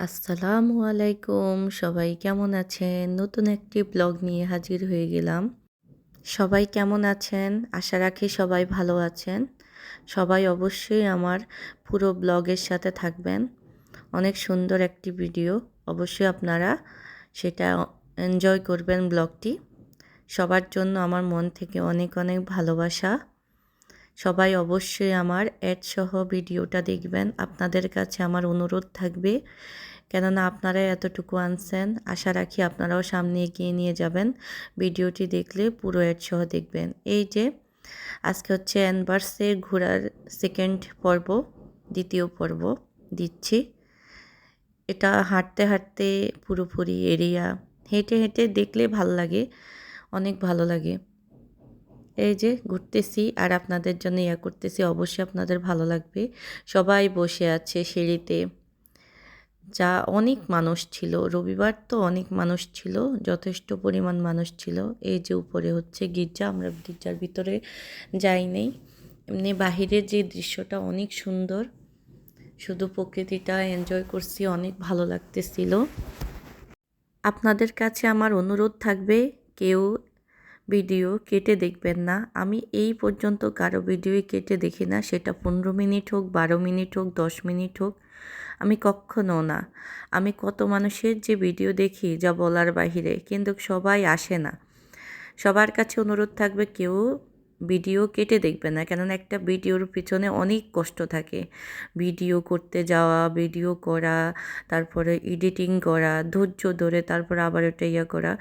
আসসালামু আলাইকুম। সবাই কেমন আছেন? নতুন একটি ব্লগ নিয়ে হাজির হয়ে গেলাম। সবাই কেমন আছেন? আশা রাখি সবাই ভালো আছেন। সবাই অবশ্যই আমার পুরো ব্লগের সাথে থাকবেন। অনেক সুন্দর একটি ভিডিও। অবশ্যই আপনারা সেটা এনজয় করবেন ব্লগটি। সবার জন্য আমার মন থেকে অনেক অনেক ভালোবাসা। সবাই অবশ্যই আমার অ্যাড সহ ভিডিওটা দেখবেন। আপনাদের কাছে আমার অনুরোধ থাকবে কেননা আপনারা এতটুকু আনছেন, আশা রাখি আপনারাও সামনে এগিয়ে নিয়ে যাবেন। ভিডিওটি দেখলে পুরো অ্যাড সহ দেখবেন। এই যে, আজকে হচ্ছে অ্যানভার্সে ঘোরার সেকেন্ড পর্ব, দ্বিতীয় পর্ব দিচ্ছি। এটা হাঁটতে হাঁটতে পুরোপুরি এরিয়া, হেঁটে হেঁটে দেখলে ভালো লাগে, অনেক ভালো লাগে। এই যে, ঘুরতেছি আর আপনাদের জন্য ইয়া করতেছি, অবশ্যই আপনাদের ভালো লাগবে। সবাই বসে আছে সিঁড়িতে। যা অনেক মানুষ ছিল, রবিবার তো অনেক মানুষ ছিল, যথেষ্ট পরিমাণ মানুষ ছিল। এই যে উপরে হচ্ছে গির্জা, আমরা গির্জার ভিতরে যাই নেই। এমনি বাহিরের যে দৃশ্যটা অনেক সুন্দর, শুধু প্রকৃতিটা এনজয় করছি, অনেক ভালো লাগতেছিল। আপনাদের কাছে আমার অনুরোধ থাকবে, কেউ ভিডিও কেটে দেখবেন না। আমি এই পর্যন্ত কারও ভিডিওই কেটে দেখি না, সেটা পনেরো মিনিট হোক, বারো মিনিট হোক, দশ মিনিট হোক। আমি কখনো না। আমি কত মানুষের যে ভিডিও দেখি যা বলার বাহিরে, কিন্তু সবাই আসে না। সবার কাছে অনুরোধ থাকবে, কেউ ভিডিও কেটে দেখবে না, কেননা একটা ভিডিওর পিছনে অনেক কষ্ট থাকে। ভিডিও করতে যাওয়া, ভিডিও করা, তারপরে এডিটিং করা, ধৈর্য ধরে তারপর আবার ওটা ইয়ে করা।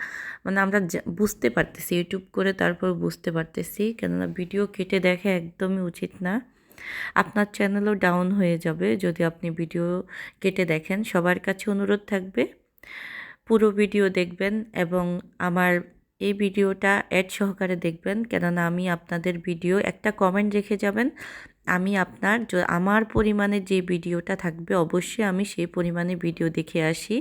মানে আমরা বুঝতে পারতেছি, ইউটিউব করে তারপর বুঝতে পারতেছি, কেননা ভিডিও কেটে দেখা একদমই উচিত না। আপনার চ্যানেলও ডাউন হয়ে যাবে যদি আপনি ভিডিও কেটে দেখেন। সবার কাছে অনুরোধ থাকবে, পুরো ভিডিও দেখবেন এবং আমার এই ভিডিওটা অ্যাড সহকারে দেখবেন। কেননা আমি আপনাদের ভিডিও একটা কমেন্ট রেখে যাবেন, আমি আপনার আমার পরিমাণে যে ভিডিওটা থাকবে অবশ্যই আমি সেই পরিমাণে ভিডিও দেখে আসি।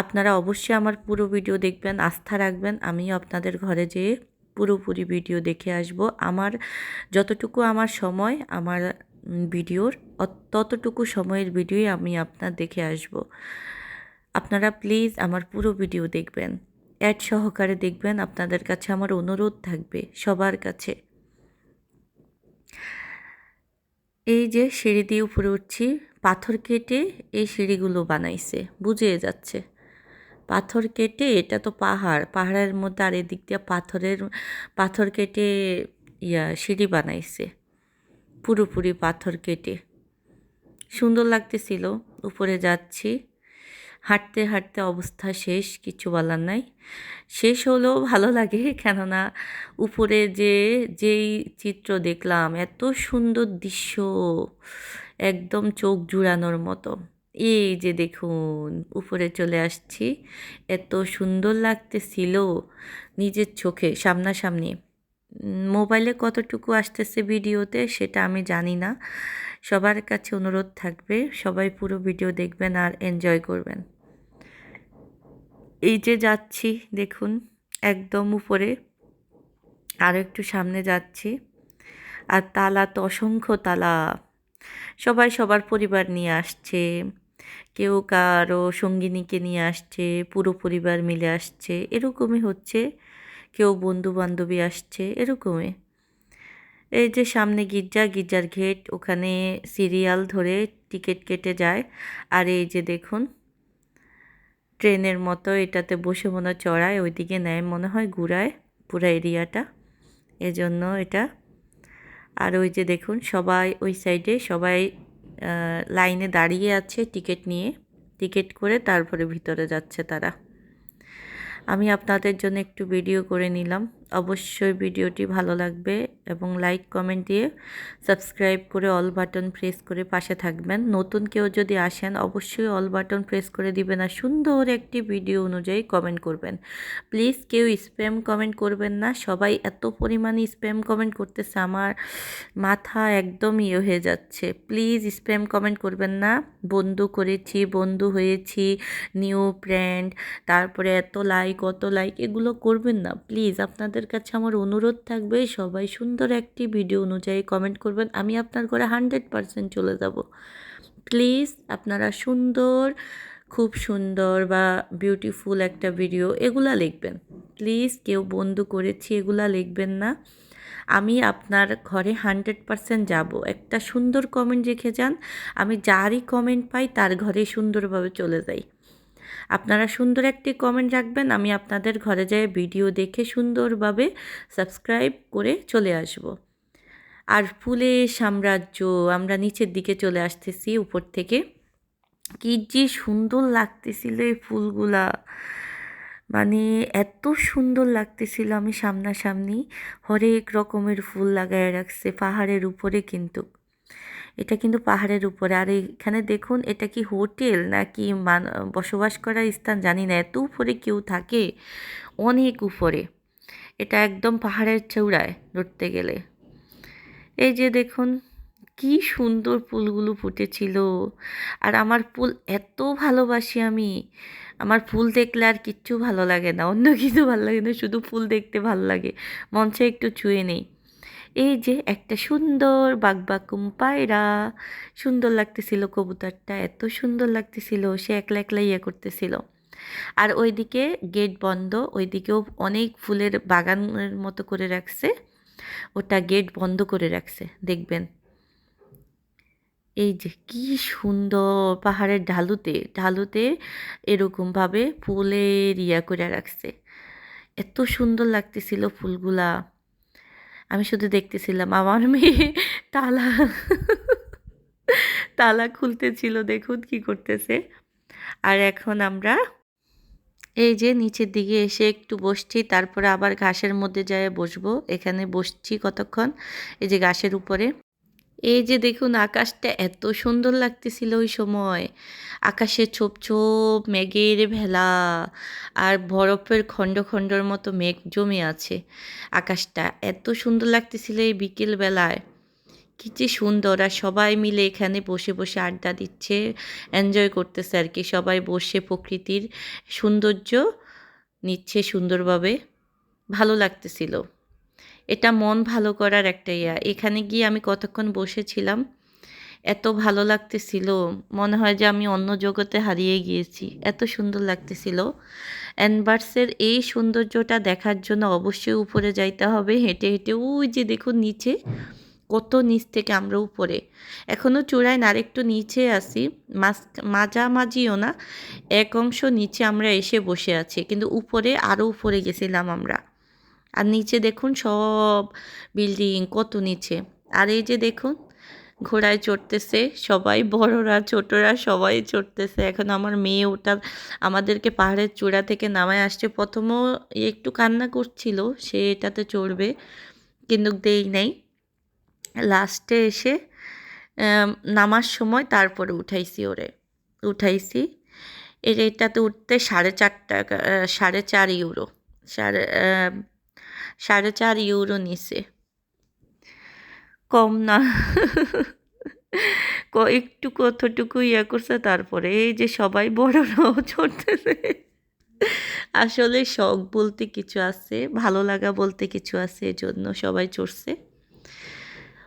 আপনারা অবশ্যই আমার পুরো ভিডিও দেখবেন, আস্থা রাখবেন। আমিও আপনাদের ঘরে যেয়ে পুরোপুরি ভিডিও দেখে আসব। আমার যতটুকু আমার সময়, আমার ভিডিওর ততটুকু সময়ের ভিডিওই আমি আপনার দেখে আসব। আপনারা প্লিজ আমার পুরো ভিডিও দেখবেন। অ্যাড সহকারে দেখবেন, আপনাদের কাছে আমার অনুরোধ থাকবে সবার কাছে। এই যে সিঁড়ি দিয়ে উপরে উঠছি, পাথর কেটে এই সিঁড়িগুলো বানাইছে বুঝে যাচ্ছে। পাথর কেটে, এটা তো পাহাড়। পাহাড়ের মধ্যে আর এদিক দিয়ে পাথরের, পাথর কেটে ইয়া সিঁড়ি বানাইছে। পুরোপুরি পাথর কেটে। সুন্দর লাগতেছিল, উপরে যাচ্ছি। হাঁটতে হাঁটতে অবস্থা শেষ, কিছু বলার নাই। শেষ হলেও ভালো লাগে, কেননা উপরে যে, যেই চিত্র দেখলাম, এত সুন্দর দৃশ্য, একদম চোখ জুড়ানোর মতো। এই যে দেখুন, উপরে চলে আসছি। এত সুন্দর লাগতেছিল নিজের চোখে, সামনাসামনি। মোবাইলে কতটুকু আসতেছে ভিডিওতে সেটা আমি জানি না। সবার কাছে অনুরোধ থাকবে, সবাই পুরো ভিডিও দেখবেন আর এনজয় করবেন। এই যে যাচ্ছি, দেখুন, একদম উপরে। আরও একটু সামনে যাচ্ছি। আর তালা তো অসংখ্য তালা। সবাই সবার পরিবার নিয়ে আসছে। কেউ কারও সঙ্গিনীকে নিয়ে আসছে, পুরো পরিবার মিলে আসছে, এরকমই হচ্ছে। কেউ বন্ধু বান্ধবী আসছে, এরকমই। এই যে সামনে গির্জা, গির্জার ঘেট, ওখানে সিরিয়াল ধরে টিকিট কেটে যায়। আর এই যে দেখুন, ট্রেনের মতো এটাতে বসে মনে চড়ায়, ওইদিকে নেয়, মনে হয় ঘুরায় পুরো এরিয়াটা। এজন্য এটা। আর ওই যে দেখুন, সবাই ওই সাইডে সবাই লাইনে দাঁড়িয়ে আছে টিকিট নিয়ে। টিকিট করে তারপরে ভিতরে যাচ্ছে তারা। আমি আপনাদের জন্য একটু ভিডিও করে নিলাম। অবশ্যই ভিডিওটি ভালো লাগবে এবং লাইক কমেন্ট দিয়ে সাবস্ক্রাইব করে অল বাটন প্রেস করে পাশে থাকবেন। নতুন কেউ যদি আসেন, অবশ্যই অল বাটন প্রেস করে দিবেন আর সুন্দর একটি ভিডিও অনুযায়ী কমেন্ট করবেন। প্লিজ কেউ স্প্যাম কমেন্ট করবেন না, সবাই এত পরিমাণে স্প্যাম কমেন্ট করতেছে, আমার মাথা একদম ইয়ে হয়ে যাচ্ছে। প্লিজ স্প্যাম কমেন্ট করবেন না, বন্ধু করেছি, বন্ধু হয়েছি নিউ ফ্রেন্ড তারপরে এত লাইক অত লাইক এগুলো করবেন না। প্লিজ আপনাদের কাছে আমার অনুরোধ থাকবে, সবাই সুন্দর একটি ভিডিও অনুযায়ী কমেন্ট করবেন, আমি আপনার ঘরে হান্ড্রেড পারসেন্ট চলে যাব। প্লিজ আপনারা সুন্দর, খুব সুন্দর বা বিউটিফুল একটা ভিডিও এগুলা লিখবেন। প্লিজ কেউ বন্ধু করেছি এগুলা লিখবেন না। আমি আপনার ঘরে হান্ড্রেড পারসেন্ট যাব। একটা সুন্দর কমেন্ট রেখে যান, আমি যারই কমেন্ট পাই তার ঘরে সুন্দরভাবে চলে যাই। আপনারা সুন্দর একটি কমেন্ট রাখবেন। আমি আপনাদের ঘরে যাই ভিডিও দেখে সুন্দরভাবে সাবস্ক্রাইব করে চলে আসব। আর ফুলের সাম্রাজ্য, আমরা নিচের দিকে চলে আসতেছি উপর থেকে। কি যে সুন্দর লাগতেছিল এই ফুলগুলা। মানে এত সুন্দর লাগতেছিল আমি সামনাসামনি। হরেক রকমের ফুল লাগায় রাখছে, পাহাড়ের উপরে কিন্তু। এটা কিন্তু পাহাড়ের উপরে। আর এখানে দেখুন, এটা কি হোটেল নাকি মান, বসবাস করার স্থান জানি না। এত উপরে কেউ থাকে, অনেক উপরে। এটা একদম পাহাড়ের চৌড়ায় ধরতে গেলে। এই যে দেখুন, কি সুন্দর ফুলগুলো ফুটেছিল। আর আমার ফুল এত ভালোবাসি আমি। আমার ফুল দেখলে আর কিচ্ছু ভালো লাগে না, অন্য কিছু ভালো লাগে না, শুধু ফুল দেখতে ভালো লাগে। মঞ্চে একটু ছুঁয়ে নেই। এই যে একটা সুন্দর বাগবাকুম পায়রা, সুন্দর লাগতেছিল কবুতরটা, এত সুন্দর লাগতেছিল, সে একলা একলা ইয়ে করতেছিল। আর ওইদিকে গেট বন্ধ, ওইদিকেও অনেক ফুলের বাগানের মতো করে রাখছে, ওটা গেট বন্ধ করে রাখছে, দেখবেন। এই যে কি সুন্দর পাহাড়ের ঢালুতে ঢালুতে এরকমভাবে ফুলের ইয়া করে রাখছে। এত সুন্দর লাগতেছিল ফুলগুলা। আমি শুধু দেখতেছিলাম, আমার মেয়ে তালা তালা খুলতেছিল, দেখুন কি করতেছে। আর এখন আমরা এই যে নিচের দিকে এসে একটু বসছি, তারপরে আবার ঘাসের মধ্যে যায় বসবো। এখানে বসছি কতক্ষণ? এই যে ঘাসের উপরে। এই যে দেখুন আকাশটা এত সুন্দর লাগতেছিল ওই সময়। আকাশে ছোপ ছোপ মেঘের ভেলা আর বরফের খণ্ড খণ্ডর মতো মেঘ জমে আছে। আকাশটা এত সুন্দর লাগতেছিল এই বিকেল বেলায় কি যে সুন্দর আর সবাই মিলে এখানে বসে বসে আড্ডা দিচ্ছে এনজয় করতেছে আর কি। সবাই বসে প্রকৃতির সৌন্দর্য নিচ্ছে সুন্দরভাবে। ভালো লাগতেছিল। এটা মন ভালো করার একটা ইয়া। এখানে গিয়ে আমি কতক্ষণ বসেছিলাম, এত ভালো লাগতেছিল। মনে হয় যে আমি অন্য জগতে হারিয়ে গিয়েছি। এত সুন্দর লাগতেছিল। অ্যানবার্সের এই সৌন্দর্যটা দেখার জন্য অবশ্যই উপরে যাইতে হবে। হেঁটে হেঁটে, ওই যে দেখুন নিচে, কত নিচ থেকে আমরা উপরে। এখনও চূড়ায় না আরেকটু নিচে আসি মাঝ, মাঝামাঝিও না, এক অংশ নিচে আমরা এসে বসে আছি। কিন্তু উপরে আরও উপরে গেছিলাম আমরা। আর নিচে দেখুন সব বিল্ডিং কত নিচে। আর এই যে দেখুন, ঘোড়ায় চড়তেছে সবাই, বড়রা, ছোটরা সবাই চড়তেছে। এখন আমার মেয়ে ওটা আমাদেরকে পাহাড়ের চূড়া থেকে নামায় আসছে। প্রথমও একটু কান্না করছিল, সে এটাতে চড়বে, কিন্তু দেই নাই। লাস্টে এসে নামার সময় তারপরে উঠাইছি ওরে। উঠাইছি এটাতে উঠতে সাড়ে চার টাকা সাড়ে চার ইউরো, সাড়ে সাড়ে চার ইউরো নিছে। কম না। ক, একটু কতটুকু ইয়ে করছে তারপরে এই যে সবাই বড়রাও চড়তেছে। আসলে শখ বলতে কিছু আছে, ভালো লাগা বলতে কিছু আছে, এজন্য সবাই চড়ছে।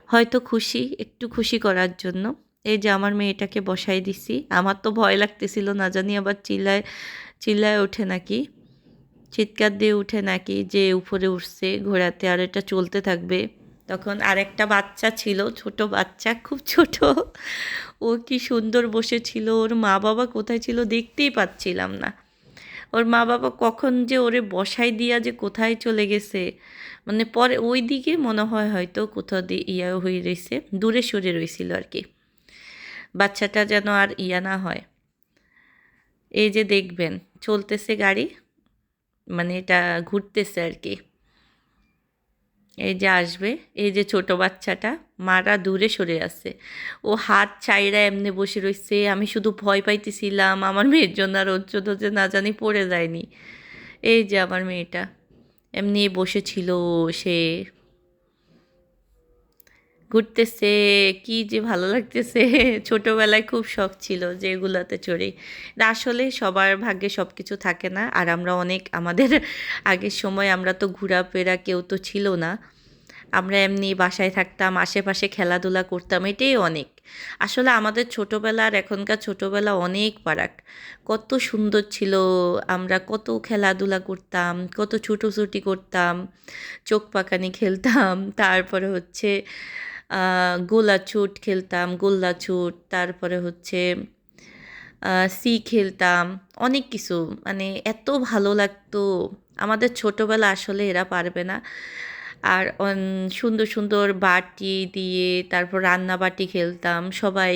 হয়তো খুশি, একটু খুশি করার জন্য। এই যে আমার মেয়েটাকে বসাই দিছি। আমার তো ভয় লাগতেছিল, না জানি আবার চিল্লায় চিল্লায় ওঠে নাকি। চিৎকার দিয়ে উঠে নাকি যে উপরে উঠছে ঘোড়াতে আর এটা চলতে থাকবে। তখন আরেকটা বাচ্চা ছিল, ছোট বাচ্চা, খুব ছোট। ও কি সুন্দর বসেছিল, ওর মা বাবা কোথায় ছিল দেখতেই পাচ্ছিলাম না। ওর মা বাবা কখন যে ওরে বসাই দিয়া যে কোথায় চলে গেছে মানে পরে ওই দিকে মনে হয় হয়তো কোথাও দিয়ে ইয়া হয়ে রয়েছে দূরে সরে রয়েছিল আর কি। বাচ্চাটা যেন আর ইয়া না হয়। এই যে দেখবেন, চলতেছে গাড়ি। মানে এটা ঘুরতেছে আর কি। এই যে আসবে, এই যে ছোট বাচ্চাটা, মারা দূরে সরে আছে। ও হাত চাইরা এমনি বসে রয়েছে আমি শুধু ভয় পাইতেছিলাম, আমার মেয়ের জন্য আর ওর জন্য যে না জানি পড়ে যায়নি। এই যে আমার মেয়েটা, এমনি বসেছিল সে ঘুরতেছে, কি যে ভালো লাগতেছে। ছোটোবেলায় খুব শখ ছিল যে এগুলোতে চড়ে। আসলে সবার ভাগ্যে সব কিছু থাকে না। আর আমরা অনেক, আমাদের আগের সময় আমরা তো ঘোরাফেরা কেউ তো ছিল না। আমরা এমনি বাসায় থাকতাম, আশেপাশে খেলাধুলা করতাম, এটাই অনেক। আসলে আমাদের ছোটোবেলা আর এখনকার ছোটোবেলা অনেক ফারাক। কত সুন্দর ছিল, আমরা কত খেলাধুলা করতাম, কত ছুটোছুটি করতাম, চোখ পাকানি খেলতাম, তারপরে হচ্ছে গোলাছুট খেলতাম গোল্লাছুট তারপরে হচ্ছে সি খেলতাম, অনেক কিছু। মানে এত ভালো লাগতো। আমাদের ছোটোবেলা আসলে এরা পারবে না। আর সুন্দর সুন্দর বাটি দিয়ে তারপর রান্না বাটি খেলতাম। সবাই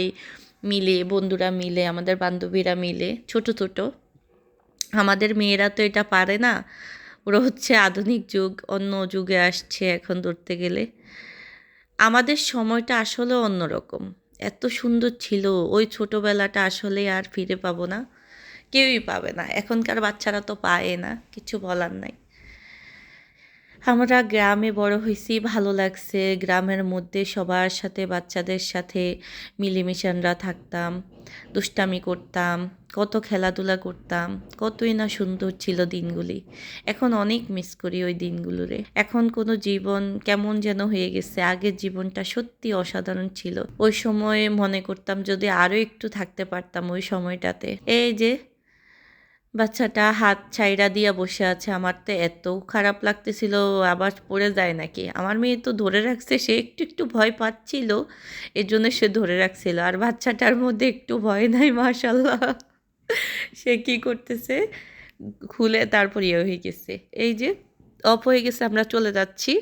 মিলে, বন্ধুরা মিলে, আমাদের বান্ধবীরা মিলে, ছোট ছোট। আমাদের মেয়েরা তো এটা পারে না। ওরা হচ্ছে আধুনিক যুগ, অন্য যুগে আসছে এখন ধরতে গেলে। আমাদের সময়টা আসলে অন্যরকম। এত সুন্দর ছিল, ওই ছোটোবেলাটা আসলে আর ফিরে পাবো না। কেউই পাবে না। এখনকার বাচ্চারা তো পায় না, কিছু বলার নাই। আমরা গ্রামে বড় হয়েছি, ভালো লাগছে। গ্রামের মধ্যে সবার সাথে, বাচ্চাদের সাথে মিলেমিশে আমরা থাকতাম, দুষ্টামি করতাম। কত খেলাধুলা করতাম, কতই না সুন্দর ছিল দিনগুলি। এখন অনেক মিস করি ওই দিনগুলোরে। এখন কোনো জীবন কেমন যেন হয়ে গেছে, আগের জীবনটা সত্যি অসাধারণ ছিল। ওই সময়ে মনে করতাম যদি আরও একটু থাকতে পারতাম ওই সময়টাতে। এই যে, বাচ্চাটা হাত ছাইড়া দিয়া বসে আছে, আমার তো এত খারাপ লাগতেছিল, আবার পড়ে যায় নাকি? আমার মেয়ে তো ধরে রাখছে, সে একটু একটু ভয় পাচ্ছিল, এর জন্য সে ধরে রাখছিল। আর বাচ্চাটার মধ্যে একটু ভয় নাই মাশাল্লাহ সে কি করতেছে? খুলে তারপর ইয়ে হয়ে গেছে। এই যে, অফ হয়ে গেছে, আমরা চলে যাচ্ছি।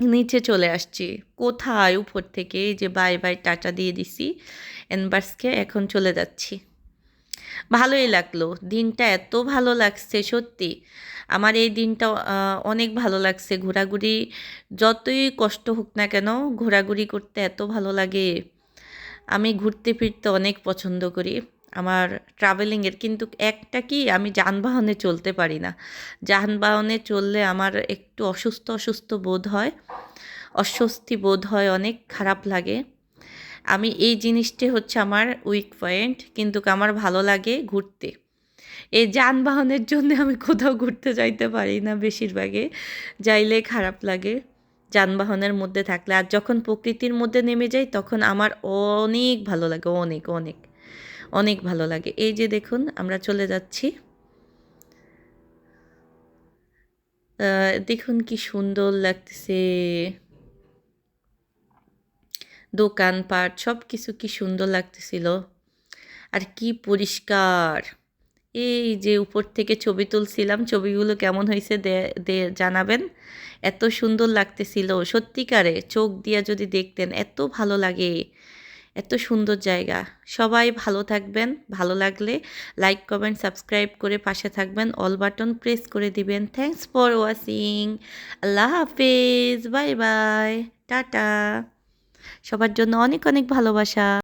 নিচে চলে আসছি। কোথায় উপর থেকে? এই যে, বাই বাই, টাটা দিয়ে দিছি। এনবার্সকে এখন চলে যাচ্ছি। ভালোই লাগল। দিনটা এত ভালো লাগছে, সত্যি। আমার এই দিনটা অনেক ভালো লাগছে। ঘোরাঘুরি যতই কষ্ট হোক না কেন, ঘোরাঘুরি করতে এত ভালো লাগে। আমি ঘুরতে ফিরতে অনেক পছন্দ করি। আমার ট্রাভেলিংয়ের কিন্তু একটা কি আমি যানবাহনে চলতে পারি না। যানবাহনে চললে আমার একটু অসুস্থ অসুস্থ বোধ হয়, অস্বস্তি বোধ হয়, অনেক খারাপ লাগে। আমি এই জিনিসটি হচ্ছে আমার উইক পয়েন্ট কিন্তু আমার ভালো লাগে ঘুরতে। এই যানবাহনের জন্য আমি কোথাও ঘুরতে যাইতে পারি না বেশিরভাগে, যাইলে খারাপ লাগে যানবাহনের মধ্যে থাকলে। আর যখন প্রকৃতির মধ্যে নেমে যাই, তখন আমার অনেক ভালো লাগে, অনেক অনেক। অনেক ভালো লাগে। এই যে দেখুন, আমরা চলে যাচ্ছি। দেখুন কি সুন্দর লাগতেছে। দোকানপাট সব কিছু কি সুন্দর লাগতেছিল। আর কি পরিষ্কার। এই যে উপর থেকে ছবি তুলছিলাম, ছবিগুলো কেমন হয়েছে দে, জানাবেন। এত সুন্দর লাগতেছিল, সত্যিকারে চোখ দিয়া যদি দেখতেন, এত ভালো লাগে। এত সুন্দর জায়গা। সবাই ভালো থাকবেন, ভালো লাগলে লাইক কমেন্ট সাবস্ক্রাইব করে পাশে থাকবেন। অল বাটন প্রেস করে দিবেন। থ্যাংকস ফর ওয়াচিং আল্লাহ হাফেজ। Bye bye tata. সবার জন্য অনেক অনেক ভালোবাসা।